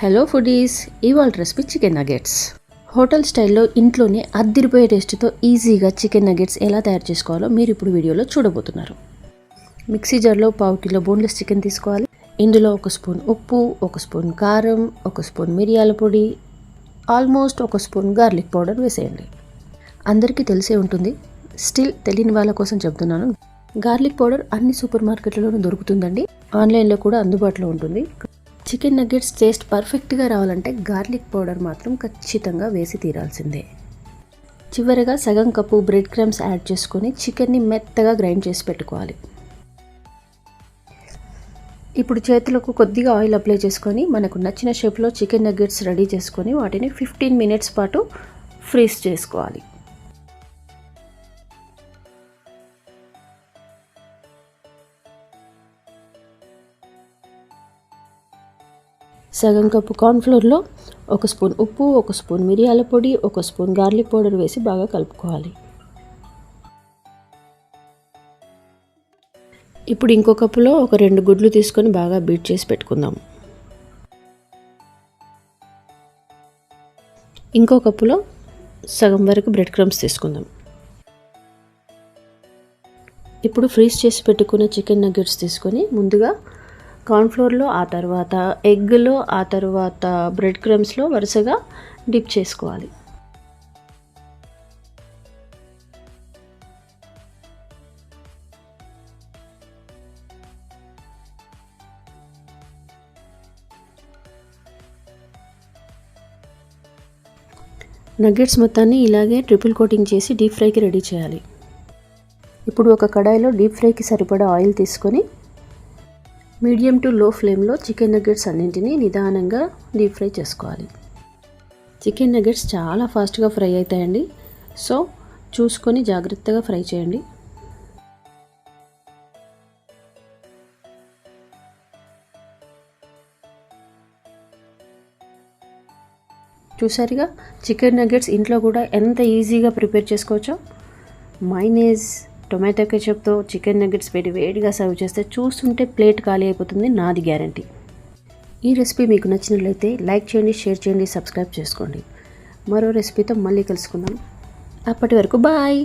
Hello foodies ఇవాళ recipe chicken nuggets hotel స్టైల్లో ఇంట్లోనే అద్దిరిపోయే టేస్ట్తో ఈజీగా చికెన్ నగెట్స్ ఎలా తయారు చేసుకోవాలో మీరు ఇప్పుడు వీడియోలో చూడబోతున్నారు. మిక్సీ జార్లో పావు కిలో బోన్లెస్ చికెన్ తీసుకోవాలి. ఇందులో ఒక స్పూన్ ఉప్పు ఒక స్పూన్ కారం ఒక స్పూన్ మిరియాల పొడి ఆల్మోస్ట్ ఒక స్పూన్ గార్లిక్ పౌడర్ వేసేయండి. అందరికీ తెలిసే ఉంటుంది స్టిల్ తెలియని వాళ్ళ కోసం చెప్తున్నాను. గార్లిక్ పౌడర్ అన్ని సూపర్ మార్కెట్లలోనూ దొరుకుతుందండి ఆన్లైన్లో కూడా అందుబాటులో ఉంటుంది. చికెన్ నగ్గెట్స్ టేస్ట్ పర్ఫెక్ట్గా రావాలంటే గార్లిక్ పౌడర్ మాత్రం ఖచ్చితంగా వేసి తీరాల్సిందే. చివరగా సగం కప్పు బ్రెడ్ క్రమ్స్ యాడ్ చేసుకొని చికెన్ని మెత్తగా గ్రైండ్ చేసి పెట్టుకోవాలి. ఇప్పుడు చేతులకు కొద్దిగా ఆయిల్ అప్లై చేసుకొని మనకు నచ్చిన షేప్లో చికెన్ నగ్గెట్స్ రెడీ చేసుకొని వాటిని ఫిఫ్టీన్ మినిట్స్ పాటు ఫ్రీజ్ చేసుకోవాలి. సగం కప్పు కార్న్ఫ్లోర్లో ఒక స్పూన్ ఉప్పు ఒక స్పూన్ మిరియాల పొడి ఒక స్పూన్ గార్లిక్ పౌడర్ వేసి బాగా కలుపుకోవాలి. ఇప్పుడు ఇంకో కప్పులో ఒక రెండు గుడ్లు తీసుకొని బాగా బీట్ చేసి పెట్టుకుందాం. ఇంకో కప్పులో సగం వరకు బ్రెడ్ క్రమ్స్ తీసుకుందాం. ఇప్పుడు ఫ్రీజ్ చేసి పెట్టుకున్న చికెన్ నగ్గెట్స్ తీసుకొని ముందుగా కార్న్ఫ్లోర్లో ఆ తర్వాత ఎగ్లో ఆ తర్వాత బ్రెడ్ క్రమ్స్లో వరుసగా డిప్ చేసుకోవాలి. నగ్గెట్స్ మొత్తాన్ని ఇలాగే ట్రిపుల్ కోటింగ్ చేసి డీప్ ఫ్రైకి రెడీ చేయాలి. ఇప్పుడు ఒక కడాయిలో డీప్ ఫ్రైకి సరిపడా ఆయిల్ తీసుకొని మీడియం టు లో ఫ్లేమ్లో చికెన్ నగ్గెట్స్ అన్నింటినీ నిదానంగా డీప్ ఫ్రై చేసుకోవాలి. చికెన్ నగ్గెట్స్ చాలా ఫాస్ట్గా ఫ్రై అవుతాయండి. సో చూసుకొని జాగ్రత్తగా ఫ్రై చేయండి. చూసారుగా చికెన్ నగ్గెట్స్ ఇంట్లో కూడా ఎంత ఈజీగా ప్రిపేర్ చేసుకోవచ్చో? మైనేజ్ టొమాటో కెచప్తో చికెన్ నగ్గెట్స్ పెట్టి వేడిగా సర్వ్ చేస్తే చూస్తుంటే ప్లేట్ ఖాళీ అయిపోతుంది నాది గ్యారంటీ. ఈ రెసిపీ మీకు నచ్చినట్లయితే లైక్ చేయండి షేర్ చేయండి సబ్స్క్రైబ్ చేసుకోండి. మరో రెసిపీతో మళ్ళీ కలుసుకుందాం. అప్పటి వరకు బాయ్!